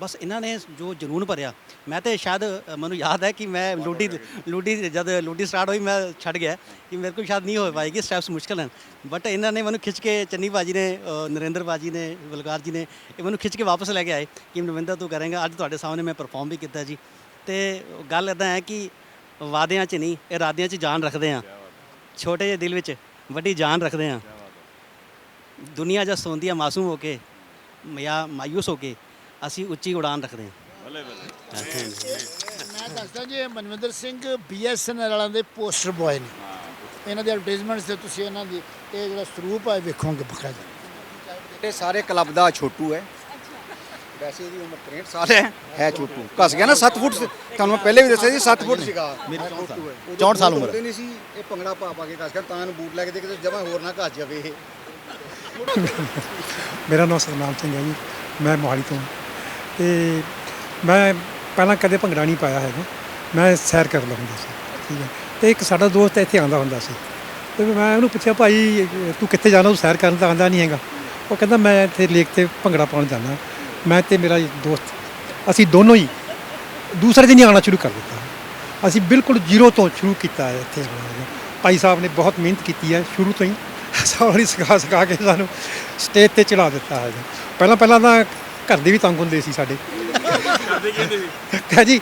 ਬਸ ਇਹਨਾਂ ਨੇ ਜੋ ਜਨੂਨ ਭਰਿਆ ਮੈਂ ਤੇ ਸ਼ਾਇਦ ਮੈਨੂੰ ਯਾਦ ਹੈ ਕਿ ਮੈਂ ਲੂਡੀ ਲੂਡੀ ਜਦ ਲੂਡੀ ਸਟਾਰਟ ਹੋਈ ਮੈਂ ਛੱਡ ਗਿਆ ਕਿ ਮੇਰੇ ਕੋਲ ਸ਼ਾਇਦ ਨਹੀਂ ਹੋ ਪਾਏਗੀ ਸਟੈਪਸ ਮੁਸ਼ਕਲ ਹਨ। ਬਟ ਇਹਨਾਂ ਨੇ ਮੈਨੂੰ ਖਿੱਚ ਕੇ ਚੰਨੀ ਬਾਜੀ ਨੇ ਨਰਿੰਦਰ ਬਾਜੀ ਨੇ ਬਲਕਾਰ ਜੀ ਨੇ ਇਹ ਮੈਨੂੰ ਖਿੱਚ ਕੇ ਵਾਪਸ ਲੈ ਕੇ ਆਏ ਕਿ ਨਵਿੰਦਰ ਤੂੰ ਕਰੇਂਗਾ ਅੱਜ ਤੁਹਾਡੇ ਸਾਹਮਣੇ ਮੈਂ ਪਰਫਾਰਮ ਵੀ ਕੀਤਾ ਜੀ। ਤੇ ਗੱਲ ਇਦਾਂ ਹੈ ਕਿ ਵਾਅਦਿਆਂ 'ਚ ਨਹੀਂ ਇਰਾਦਿਆਂ 'ਚ ਜਾਨ ਰੱਖਦੇ ਆ ਛੋਟੇ ਜਿਹੇ ਦਿਲ ਵਿੱਚ ਵੱਡੀ ਜਾਨ ਰੱਖਦੇ ਆ ਦੁਨੀਆ ਜਦ ਸੌਂਦੀ ਆ ਮਾਸੂਮ ਹੋ ਕੇ ਜਾਂ ਮਾਯੂਸ ਹੋ ਕੇ ਅਸੀਂ ਉੱਚੀ ਉਡਾਨ ਰੱਖਦੇ ਹਾਂ। ਮੈਂ ਦੱਸਦਾ ਜੀ ਇਹ ਮਨਵਿੰਦਰ ਸਿੰਘ ਬੀਐਸਐਨਐਲ ਵਾਲਿਆਂ ਦੇ ਪੋਸਟਰ ਬॉय ਨੇ। ਇਹਨਾਂ ਦੇ ਐਡਵਰਟਾਈਜ਼ਮੈਂਟਸ ਤੇ ਤੁਸੀਂ ਇਹਨਾਂ ਦੀ ਇਹ ਜਿਹੜਾ ਸਰੂਪ ਹੈ ਵੇਖੋਗੇ ਬਕਾਇਦਾ ਇਹ ਸਾਰੇ ਕਲੱਬ ਦਾ ਛੋਟੂ ਹੈ। ਵੈਸੇ ਇਹਦੀ ਉਮਰ 63 ਸਾਲ ਹੈ। ਹੈ ਛੋਟੂ। ਘਸ ਗਿਆ ਨਾ 7 ਫੁੱਟ ਤੁਹਾਨੂੰ ਮੈਂ ਪਹਿਲੇ ਵੀ ਦੱਸਿਆ ਸੀ 7 ਫੁੱਟ। ਸੀਗਾ ਮੇਰੀ 64 ਸਾਲ। ਉਦੋਂ 64 ਸਾਲ ਉਮਰ। ਨਹੀਂ ਸੀ ਇਹ ਭੰਗੜਾ ਪਾ ਪਾ ਕੇ ਘਸ ਗਿਆ ਤਾਂ ਇਹਨੂੰ ਬੂਟ ਲੈ ਕੇ ਦੇ ਜਮਾ ਹੋਰ ਨਾ ਘਸ ਜਾਵੇ ਇਹ। ਮੇਰਾ ਨਾਮ ਸਤਨਾਮ ਸਿੰਘ ਹੈ ਜੀ। ਮੈਂ ਮੋਹਾਲੀ ਤੋਂ। ਤੇ ਮੈਂ ਪਹਿਲਾਂ ਕਦੇ ਭੰਗੜਾ ਨਹੀਂ ਪਾਇਆ ਹੈਗਾ। ਮੈਂ ਸੈਰ ਕਰ ਲੈਂਦਾ ਸੀ, ਠੀਕ ਹੈ। ਤੇ ਇੱਕ ਸਾਡਾ ਦੋਸਤ ਇੱਥੇ ਆਂਦਾ ਹੁੰਦਾ ਸੀ। ਤੇ ਮੈਂ ਉਹਨੂੰ ਪੁੱਛਿਆ, ਭਾਈ, ਤੂੰ ਕਿੱਥੇ ਜਾਣਾ? ਤੂੰ ਸੈਰ ਕਰਨ ਤਾਂ ਆਂਦਾ ਨਹੀਂ ਹੈਗਾ। ਉਹ ਕਹਿੰਦਾ, ਮੈਂ ਇੱਥੇ ਲੇਕ ਤੇ ਭੰਗੜਾ ਪਾਉਣ ਜਾਂਦਾ। ਮੈਂ ਤੇ ਮੇਰਾ ਦੋਸਤ, ਅਸੀਂ ਦੋਨੋਂ ਹੀ ਦੂਸਰੇ ਦਿਨ ਹੀ ਆਉਣਾ ਸ਼ੁਰੂ ਕਰ ਦਿੱਤਾ। ਅਸੀਂ ਬਿਲਕੁਲ ਜ਼ੀਰੋ ਤੋਂ ਸ਼ੁਰੂ ਕੀਤਾ ਹੈ ਇੱਥੇ ਆਉਣਾ ਭਾਈ ਸਾਹਿਬ ਨੇ ਬਹੁਤ ਮਿਹਨਤ ਕੀਤੀ ਹੈ ਸ਼ੁਰੂ ਤੋਂ ਹੀ। ਸਾਰੀ ਸਿਖਾ ਸਿਖਾ ਕੇ ਸਾਨੂੰ ਸਟੇਜ ਤੇ ਚੜਾ ਦਿੱਤਾ ਹੈ। ਪਹਿਲਾਂ ਪਹਿਲਾਂ ਤਾਂ ਘਰ ਦੇ ਵੀ ਤੰਗ ਹੁੰਦੇ ਸੀ ਸਾਡੇ। ਕਹ ਜੀ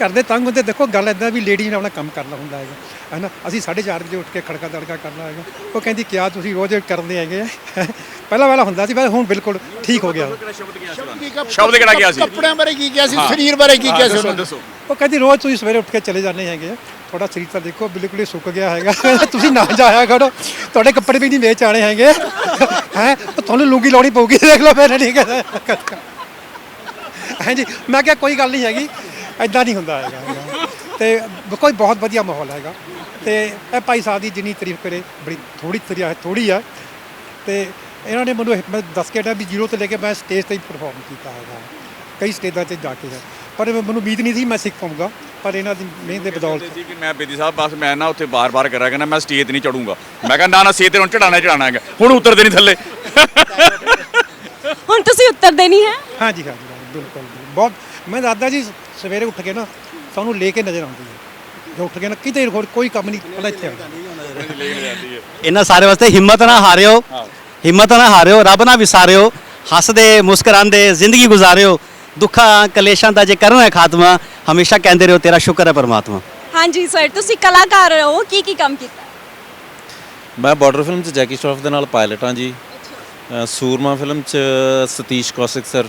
ਘਰ ਦੇ ਤੰਗ ਹੁੰਦੇ ਦੇਖੋ ਗੱਲ ਇਦਾਂ ਵੀ ਲੇਡੀ ਨੇ ਆਪਣਾ ਕੰਮ ਕਰਨਾ ਹੁੰਦਾ ਹੈਗਾ ਹੈਨਾ? ਅਸੀਂ 4:30 ਵਜੇ ਉੱਠ ਕੇ ਖੜਕਾ ਦੜਕਾ ਕਰਨਾ ਹੈਗਾ। ਉਹ ਕਹਿੰਦੀ ਕਿਆ ਤੁਸੀਂ ਰੋਜ਼ ਕਰਦੇ ਹੈਗੇ ਆ?" ਪਹਿਲਾਂ ਪਹਿਲਾਂ ਹੁੰਦਾ ਸੀ ਪਰ ਹੁਣ ਬਿਲਕੁਲ ਠੀਕ ਹੋ ਗਿਆ। ਸ਼ਬਦ ਕਿਹੜਾ ਗਿਆ ਸੀ? ਕੱਪੜਿਆਂ ਬਾਰੇ ਕੀ ਕਿਹਾ ਸੀ? ਸਰੀਰ ਬਾਰੇ ਕੀ ਕਿਹਾ ਸੀ ਉਹਨਾਂ ਨੇ? ਉਹ ਕਹਿੰਦੀ ਰੋਜ਼ ਤੁਸੀਂ ਸਵੇਰੇ ਉੱਠ ਕੇ ਚਲੇ ਜਾਂਦੇ ਹੈਗੇ ਆ। ਤੁਹਾਡਾ ਸਰੀਰ ਤਾਂ ਦੇਖੋ ਬਿਲਕੁਲ ਹੀ ਸੁੱਕ ਗਿਆ ਹੈਗਾ। ਤੁਸੀਂ ਨਾ ਜਾਇਆ ਕਰੋ। ਤੁਹਾਡੇ ਕੱਪੜੇ ਵੀ ਨਹੀਂ ਵੇਚ ਆਣੇ ਹੈਗੇ। ਹੈ? ਤੁਹਾਨੂੰ ਲੂੰਗੀ ਲਾਉਣੀ ਪਊਗੀ। ਦੇਖ ਲਓ ਫਿਰ ਨਹੀਂ ਕਹਿੰਦਾ। ਹਾਂਜੀ ਮੈਂ ਕਿਹਾ ਕੋਈ ਗੱਲ ਨਹੀਂ ਹੈਗੀ ਐਦਾਂ ਨਹੀਂ ਹੁੰਦਾ ਹੈਗਾ ਤੇ ਕੋਈ ਬਹੁਤ ਵਧੀਆ ਮਾਹੌਲ ਹੈਗਾ। ਤੇ ਇਹ ਭਾਈ ਸਾਹਿਬ ਦੀ ਜਿੰਨੀ ਤਾਰੀਫ ਕਰੇ ਬੜੀ ਥੋੜੀ ਥੋੜੀ ਆ ਤੇ ਇਹਨਾਂ ਨੇ ਮੈਨੂੰ ਮੈਂ ਦੱਸ ਕੇ ਵੀ ਜ਼ੀਰੋ ਤੋਂ ਲੈ ਕੇ ਮੈਂ ਸਟੇਜ ਤੇ ਹੀ ਪਰਫਾਰਮ ਕੀਤਾ ਹੈਗਾ। ਕਈ ਸਟੇਜਾਂ ਤੇ ਜਾ ਕੇ ਪਰ ਮੈਨੂੰ ਉਮੀਦ ਨਹੀਂ ਸੀ ਮੈਂ ਸਿੱਖ ਪਾਊਂਗਾ ਪਰ ਇਹਨਾਂ ਦੀ ਮਿਹਨਤ ਦੇ ਬਦੌਲਤ ਜੀ ਕਿ ਮੈਂ ਬੇਦੀ ਸਾਹਿਬ ਬਸ ਮੈਂ ਨਾ ਉੱਥੇ ਬਾਰ-ਬਾਰ ਕਰਿਆ ਕਹਿੰਦਾ ਮੈਂ ਸਟੇਜ ਤੇ ਨਹੀਂ ਚੜੂੰਗਾ। ਮੈਂ ਕਹਿੰਦਾ ਨਾ ਨਾ ਸਟੇਜ ਤੇ ਹੁਣ ਚੜਾਣਾ ਚੜਾਣਾ ਹੈਗਾ। ਹੁਣ ਉਤਰਦੇ ਨਹੀਂ ਥੱਲੇ। ਹੁਣ ਤੁਸੀਂ ਉੱਤਰਦੇ ਨਹੀਂ ਹੈ? ਹਾਂਜੀ ਹਾਂਜੀ ਹਾਂਜੀ, ਬਿਲਕੁਲ। ਬਹੁਤ ਮੈਂ ਦਾਦਾ ਜੀ ਸਵੇਰੇ ਉੱਠ ਕੇ ਨਾ ਤੁਹਾਨੂੰ ਲੈ ਕੇ ਨਜ਼ਰ ਆਉਂਦੀ ਹੈ। ਜੋ ਉੱਠ ਕੇ ਨਾ ਕਿਤੇ ਹੋਰ ਕੋਈ ਕੰਮ ਨਹੀਂ ਪਹਿਲਾਂ ਇੱਥੇ ਆਉਂਦਾ ਇਹਨਾਂ ਸਾਰੇ ਵਾਸਤੇ ਹਿੰਮਤ ਨਾ ਹਾਰਿਓ। ਹਿੰਮਤ ਨਾ ਹਾਰਿਓ ਰੱਬ ਨਾ ਵਿਸਾਰਿਓ ਹੱਸਦੇ ਮੁਸਕਰਾਉਂਦੇ ਜ਼ਿੰਦਗੀ ਗੁਜ਼ਾਰਿਓ। ਦੁੱਖਾਂ ਕਲੇਸ਼ਾਂ ਦਾ ਜੇ ਕਰਨਾ ਹੈ ਖਾਤਮਾ ਹਮੇਸ਼ਾ ਕਹਿੰਦੇ ਰਹੋ ਤੇਰਾ ਸ਼ੁਕਰ ਹੈ ਪਰਮਾਤਮਾ। ਹਾਂਜੀ ਸਰ ਤੁਸੀਂ ਕਲਾਕਾਰ ਹੋ ਕੀ ਕੀ ਕੰਮ ਕੀਤਾ? ਮੈਂ ਬਾਰਡਰ ਫਿਲਮ 'ਚ ਜੈਕੀ ਸ਼ਰੋਫ ਦੇ ਨਾਲ ਪਾਇਲਟ ਹਾਂ ਜੀ। ਸੂਰਮਾ ਫਿਲਮ 'ਚ ਸਤੀਸ਼ ਕੌਸ਼ਿਕ ਸਰ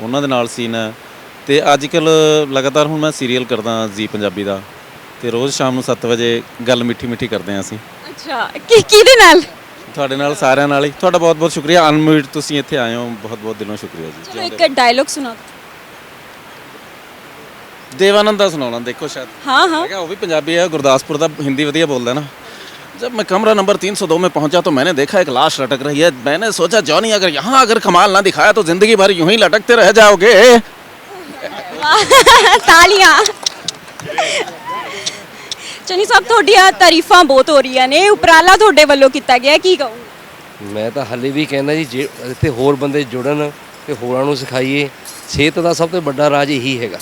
ਉਹਨਾਂ ਦੇ ਨਾਲ ਸੀਨ ਹੈ। ਤੇ ਅੱਜ ਕੱਲ ਲਗਾਤਾਰ ਹੁਣ ਮੈਂ ਸੀਰੀਅਲ ਕਰਦਾ ਜੀ ਪੰਜਾਬੀ ਦਾ। ਤੇ ਰੋਜ਼ ਸ਼ਾਮ ਨੂੰ 7 ਵਜੇ ਗੱਲ ਮਿੱਠੀ ਮਿੱਠੀ ਕਰਦੇ ਹਾਂ ਅਸੀਂ। ਅੱਛਾ ਕੀ ਕਿਹਦੇ ਨਾਲ? ਤੁਹਾਡੇ ਨਾਲ ਸਾਰਿਆਂ ਨਾਲ ਹੀ। ਤੁਹਾਡਾ ਬਹੁਤ ਬਹੁਤ ਸ਼ੁਕਰੀਆ। ਅਨਮਿਊਟ ਤੁਸੀਂ ਇੱਥੇ ਆਏ ਹੋ। ਬਹੁਤ ਬਹੁਤ ਦਿਲੋਂ ਸ਼ੁਕਰੀਆ ਜੀ। ਚਲੋ ਇੱਕ ਡਾਇਲੌਗ ਸੁਣਾ ਦਿਓ। ਦੇਵਾਨੰਦ ਦਾ ਸੁਣਾਉਣਾ ਦੇਖੋ ਸ਼ਾਇਦ। ਹਾਂ ਹਾਂ। ਉਹ ਵੀ ਪੰਜਾਬੀ ਹੈ। ਗੁਰਦਾਸਪੁਰ ਦਾ ਹਿੰਦੀ ਵਧੀਆ ਬੋਲਦਾ ਨਾ। जब मैं कमरा नंबर 302 में पहुंचा तो मैंने देखा एक लाश लटक रही है मैंने सोचा जॉनी अगर यहाँ अगर कमाल ना दिखाया तो जिंदगी भर यूं ही लटकते रह जाओगे ਤਾਲੀਆਂ ਚੰਨੀ ਸਾਹਿਬ ਤੁਹਾਡੀਆਂ ਤਾਰੀਫਾਂ ਬਹੁਤ ਹੋ ਰਹੀਆਂ ਨੇ ਉਪਰਾਲਾ ਤੁਹਾਡੇ ਵੱਲੋਂ ਕੀਤਾ ਗਿਆ ਕੀ ਕਹੋ ਮੈਂ ਤਾਂ ਹਾਲੇ ਵੀ ਕਹਿੰਦਾ ਜੀ ਜੇ ਇੱਥੇ ਹੋਰ ਬੰਦੇ ਜੁੜਨ ਤੇ ਹੋਰਾਂ ਨੂੰ ਸਿਖਾਈਏ ਸਿਹਤ ਦਾ ਸਭ ਤੋਂ ਵੱਡਾ ਰਾਜ ਇਹੀ ਹੈਗਾ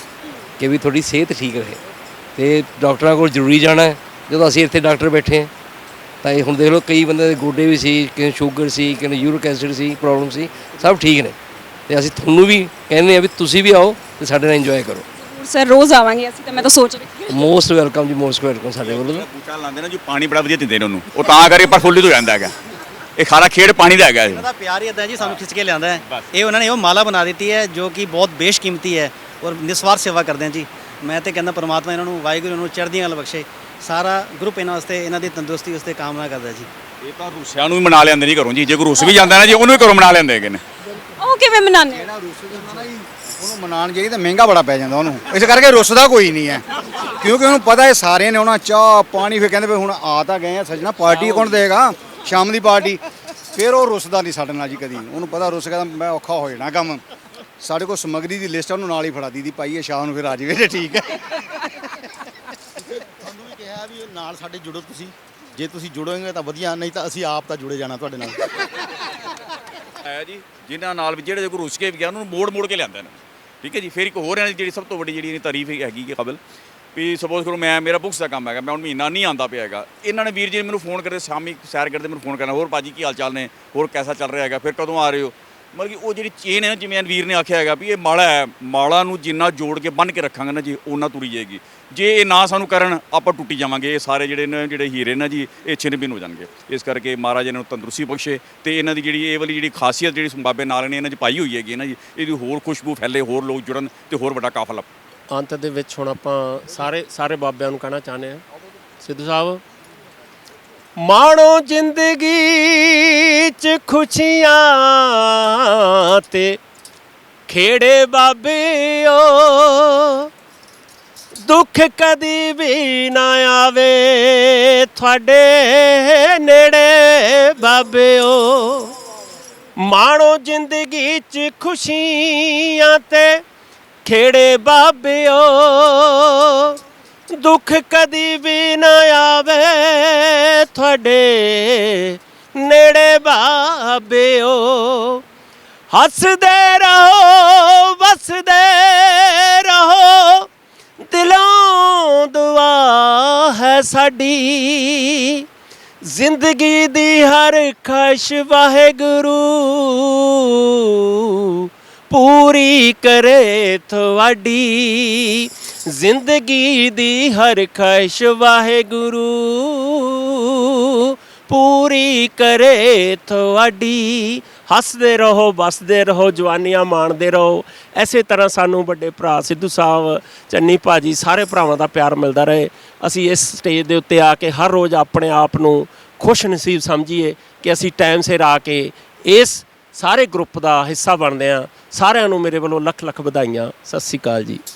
ਕਿ ਵੀ ਤੁਹਾਡੀ ਸਿਹਤ ਠੀਕ ਰਹੇ ਤੇ ਡਾਕਟਰਾਂ ਕੋਲ ਜ਼ਰੂਰੀ ਜਾਣਾ ਹੈ ਜਦੋਂ ਅਸੀਂ ਇੱਥੇ ਡਾਕਟਰ ਬੈਠੇ ਹਾਂ ਤਾਂ ਇਹ ਹੁਣ ਦੇਖ ਲਓ ਕਈ ਬੰਦੇ ਦੇ ਗੋਡੇ ਵੀ ਸੀ ਕਿਸੇ ਨੂੰ ਸ਼ੂਗਰ ਸੀ ਕਿਸੇ ਨੂੰ ਯੂਰਿਕ ਐਸਿਡ ਸੀ ਪ੍ਰੋਬਲਮ ਸੀ ਸਭ ਠੀਕ ਨੇ। ਤੇ ਅਸੀਂ ਤੁਹਾਨੂੰ ਵੀ ਕਹਿੰਦੇ ਆ ਵੀ ਤੁਸੀਂ ਵੀ ਆਓ ਤੇ ਸਾਡੇ ਨਾਲ ਇੰਜੋਏ ਕਰੋ। ਸਰ ਰੋਜ਼ ਆਵਾਂਗੇ ਅਸੀਂ ਤਾਂ ਮੈਂ ਤਾਂ ਸੋਚ ਰਹੀ ਹਾਂ। ਮੋਸਟ ਵੈਲਕਮ ਜੀ ਮੋਸਟ ਵੈਲਕਮ ਸਾਡੇ ਵੱਲੋਂ। ਬੂਟਾ ਲਾਉਂਦੇ ਨੇ ਜੀ ਪਾਣੀ ਬੜਾ ਵਧੀਆ ਦਿੰਦੇ ਨੇ ਉਹਨੂੰ। ਉਹ ਤਾਂ ਕਰਕੇ ਪ੍ਰਫੁੱਲਿਤ ਹੋ ਜਾਂਦਾ ਹੈਗਾ। ਇਹ ਖਾਰਾ ਖੇਡ ਪਾਣੀ ਦਾ ਹੈਗਾ ਇਹ। ਦਾ ਪਿਆਰ ਹੀ ਇਦਾਂ ਜੀ ਸਾਨੂੰ ਖਿੱਚ ਕੇ ਲਿਆਂਦਾ ਹੈ। ਇਹ ਉਹਨਾਂ ਨੇ ਉਹ ਮਾਲਾ ਬਣਾ ਦਿੱਤੀ ਹੈ ਜੋ ਕਿ ਬਹੁਤ ਬੇਸ਼ਕੀਮਤੀ ਹੈ ਔਰ ਨਿਸਵਾਰ ਸੇਵਾ ਕਰਦੇ ਹਨ ਜੀ। ਮੈਂ ਤੇ ਕਹਿੰਦਾ ਪਰਮਾਤਮਾ ਇਹਨਾਂ ਨੂੰ ਵਾਹਿਗੁਰੂ ਨੂੰ ਚੜ੍ਹਦੀਆਂ ਕਲਾ ਬਖਸ਼ੇ। ਸਾਰਾ ਗਰੁੱਪ ਇਹਨਾਂ ਵਾਸਤੇ ਇਹਨਾਂ ਦੀ ਤੰਦਰੁਸਤੀ ਵਾਸਤੇ ਕਾਮਨਾ ਕਰਦਾ ਜੀ। ਇਹ ਤਾਂ ਰੂਸਿਆਂ ਨੂੰ ਵੀ ਮਨਾ ਲੈਂਦੇ ਨਹੀਂ ਘਰੋਂ ਜੀ। ਜੇ ਕੋਈ ਰੂਸ ਵੀ ਜਾਂਦਾ ਨਾ ਜੀ ਉਹਨੂੰ ਵੀ ਘਰੋਂ ਮਨਾ ਲੈਂਦੇ ਹੈਗੇ ਨੇ। ਉਹ ਕਿਵੇਂ ਮਨਾਉਂਦੇ? ਜਿਹੜਾ ਰੁੱਸ ਜਾਂਦਾ ਨਾ ਜੀ ਉਹਨੂੰ ਮਨਾਉਣ ਜਾਈਦਾ ਮਹਿੰਗਾ ਬੜਾ ਪੈ ਜਾਂਦਾ ਉਹਨੂੰ। ਇਸ ਕਰਕੇ ਰੁੱਸਦਾ ਕੋਈ ਨਹੀਂ ਹੈ। ਕਿਉਂਕਿ ਉਹਨੂੰ ਪਤਾ ਹੈ ਸਾਰਿਆਂ ਨੇ ਉਹਨਾਂ ਚਾਹ ਪਾਣੀ ਫਿਰ ਕਹਿੰਦੇ ਵੀ ਹੁਣ ਆ ਤਾਂ ਗਏ ਆ ਸੱਜਣਾ ਪਾਰਟੀ ਕੌਣ ਦੇਗਾ? ਸ਼ਾਮ ਦੀ ਪਾਰਟੀ। ਫਿਰ ਉਹ ਰੁੱਸਦਾ ਨਹੀਂ ਸਾਡੇ ਨਾਲ ਜੀ ਕਦੀ। ਉਹਨੂੰ ਪਤਾ ਰੁੱਸ ਗਿਆ ਤਾਂ ਮੈਂ ਔਖਾ ਹੋ ਜਾਣਾ ਕੰਮ। ਸਾਡੇ ਕੋਲ ਸਮੱਗਰੀ ਦੀ ਲਿਸਟ ਉਹਨੂੰ ਨਾਲ ਹੀ ਫੜਾ ਦੀਦੀ ਪਾਈਏ ਸ਼ਾਮ ਨੂੰ ਫਿਰ ਆ ਜਾਵੇ ਤੇ ਠੀਕ ਹੈ। ਨਾਲ ਸਾਡੇ ਜੁੜੋ ਤੁਸੀਂ। ਜੇ ਤੁਸੀਂ ਜੁੜੋਗੇ ਤਾਂ ਵਧੀਆ, ਨਹੀਂ ਤਾਂ ਅਸੀਂ ਆਪ ਤਾਂ ਜੁੜੇ ਜਾਣਾ ਤੁਹਾਡੇ ਨਾਲ। ਹੈ ਜੀ, ਜਿਨ੍ਹਾਂ ਨਾਲ ਵੀ ਜਿਹੜੇ ਕੋਈ ਰੁੱਸ ਕੇ ਵੀ ਗਿਆ, ਉਹਨਾਂ ਨੂੰ ਮੋੜ ਮੋੜ ਕੇ ਲਿਆਂਦੇ ਨੇ। ਠੀਕ ਹੈ ਜੀ, ਫਿਰ ਇੱਕ ਹੋਰ ਹੈ ਜਿਹੜੀ ਸਭ ਤੋਂ ਵੱਡੀ ਜਿਹੜੀ ਇਹਦੀ ਤਾਰੀਫ ਹੈਗੀ ਕਿ ਕਬਲ। ਵੀ ਸਪੋਜ਼ ਕਰੋ ਮੈਂ, ਮੇਰਾ ਬੁੱਕਸ ਦਾ ਕੰਮ ਹੈਗਾ, ਮੈਂ ਹੁਣ ਮਹੀਨਾ ਨਹੀਂ ਆਂਦਾ ਪਿਆ ਹੈਗਾ। ਇਹਨਾਂ ਨੇ ਵੀਰ ਜੀ ਮੈਨੂੰ ਫੋਨ ਕਰਦੇ ਸ਼ਾਮੀ ਸੈਰ ਕਰਦੇ ਮੈਨੂੰ ਫੋਨ ਕਰਨਾ, ਹੋਰ ਬਾਜੀ ਕੀ ਹਾਲ ਚਾਲ ਨੇ, ਹੋਰ ਕੈਸਾ ਚੱਲ ਰਿਹਾ ਹੈਗਾ, ਫਿਰ ਕਦੋਂ ਆ ਰਹੇ ਹੋ? ਮਤਲਬ ਕਿ ਉਹ ਜਿਹੜੀ ਚੇਨ ਹੈ ਨਾ, ਜਿਵੇਂ ਵੀਰ ਨੇ ਆਖਿਆ ਹੈਗਾ ਵੀ ਇਹ ਮਾਲਾ ਹੈ ਮਾਲਾ ਨੂੰ ਜਿੰਨਾ ਜੋੜ ਕੇ ਬੰਨ ਕੇ ਰੱਖਾਂਗੇ ਨਾ ਜੀ ਉਹਨਾਂ ਤੁਰੀ ਜਾਏਗੀ। ਜੇ ਇਹ ਨਾ ਸਾਨੂੰ ਕਰਨ ਆਪਾਂ ਟੁੱਟੀ ਜਾਵਾਂਗੇ ਇਹ ਸਾਰੇ ਜਿਹੜੇ ਨੇ ਜਿਹੜੇ ਹੀਰੇ ਨਾ ਜੀ ਇਹ ਛਿਨ ਬਿਨ ਹੋ ਜਾਣਗੇ। ਇਸ ਕਰਕੇ ਮਹਾਰਾਜ ਇਹਨਾਂ ਨੂੰ ਤੰਦਰੁਸਤੀ ਬਖਸ਼ੇ ਤੇ ਇਹਨਾਂ ਦੀ ਜਿਹੜੀ ਇਹ ਵਾਲੀ ਜਿਹੜੀ ਖਾਸੀਅਤ ਜਿਹੜੀ ਬਾਬੇ ਨਾਲੇ ਨੇ ਇਹਨਾਂ 'ਚ ਪਾਈ ਹੋਈ ਹੈਗੀ ਨਾ ਜੀ ਇਹਦੀ ਹੋਰ ਖੁਸ਼ਬੂ ਫੈਲੇ ਹੋਰ ਲੋਕ ਜੁੜਨ ਤੇ ਹੋਰ ਵੱਡਾ ਕਾਫਲਾ। ਅੰਤ ਦੇ ਵਿੱਚ ਹੁਣ ਆਪਾਂ ਸਾਰੇ ਸਾਰੇ ਬਾਬਿਆਂ ਨੂੰ ਕਹਿਣਾ ਚਾਹੁੰਦੇ ਆ ਸਿੱਧੂ ਸਾਹਿਬ ਮਾਣੋ ਜ਼ਿੰਦਗੀ ਚ ਖੁਸ਼ੀਆਂ ਤੇ ਖੇੜੇ ਬਾਬਿਓ ਦੁੱਖ ਕਦੀ ਵੀ ਨਾ ਆਵੇ ਤੁਹਾਡੇ ਨੇੜੇ ਬਾਬਿਓ ਮਾਣੋ ਜ਼ਿੰਦਗੀ ਚ ਖੁਸ਼ੀਆਂ ਤੇ ਖੇੜੇ ਬਾਬਿਓ ਦੁੱਖ ਕਦੀ ਵੀ ਨਾ ਆਵੇ ਤੁਹਾਡੇ ਨੇੜੇ ਬਾਬਿਓ। ਹੱਸਦੇ ਰਹੋ, ਵਸਦੇ ਰਹੋ, ਦਿਲੋਂ ਦੁਆ ਹੈ ਸਾਡੀ। ਜ਼ਿੰਦਗੀ ਦੀ ਹਰ ਖੁਸ਼ ਵਾਹਿਗੁਰੂ ਪੂਰੀ ਕਰੇ ਤੁਹਾਡੀ। ਜ਼ਿੰਦਗੀ ਦੀ ਹਰ ਖੁਸ਼ ਵਾਹਿਗੁਰੂ, ਪੂਰੀ ਕਰੇ ਤੁਹਾਡੀ। ਹੱਸਦੇ ਰਹੋ, ਵਸਦੇ ਰਹੋ, ਜਵਾਨੀਆਂ ਮਾਣਦੇ ਰਹੋ। ਐਸੇ ਤਰ੍ਹਾਂ ਸਾਨੂੰ ਵੱਡੇ ਭਰਾ ਸਿੱਧੂ ਸਾਹਿਬ, ਚੰਨੀ ਭਾਜੀ ਸਾਰੇ ਭਰਾਵਾਂ ਦਾ ਪਿਆਰ ਮਿਲਦਾ ਰਹੇ। ਅਸੀਂ ਇਸ ਸਟੇਜ ਦੇ ਉੱਤੇ ਆ ਕੇ ਹਰ ਰੋਜ਼ ਆਪਣੇ ਆਪ ਨੂੰ ਖੁਸ਼ ਨਸੀਬ ਸਮਝੀਏ ਕਿ ਅਸੀਂ ਟਾਈਮ ਸਿਰ ਆ ਕੇ ਇਸ ਸਾਰੇ ਗਰੁੱਪ ਦਾ ਹਿੱਸਾ ਬਣਦੇ ਆ ਸਾਰਿਆਂ ਨੂੰ ਮੇਰੇ ਵੱਲੋਂ ਲੱਖ ਲੱਖ ਵਧਾਈਆਂ। ਸਤਿ ਸ੍ਰੀ ਅਕਾਲ ਜੀ।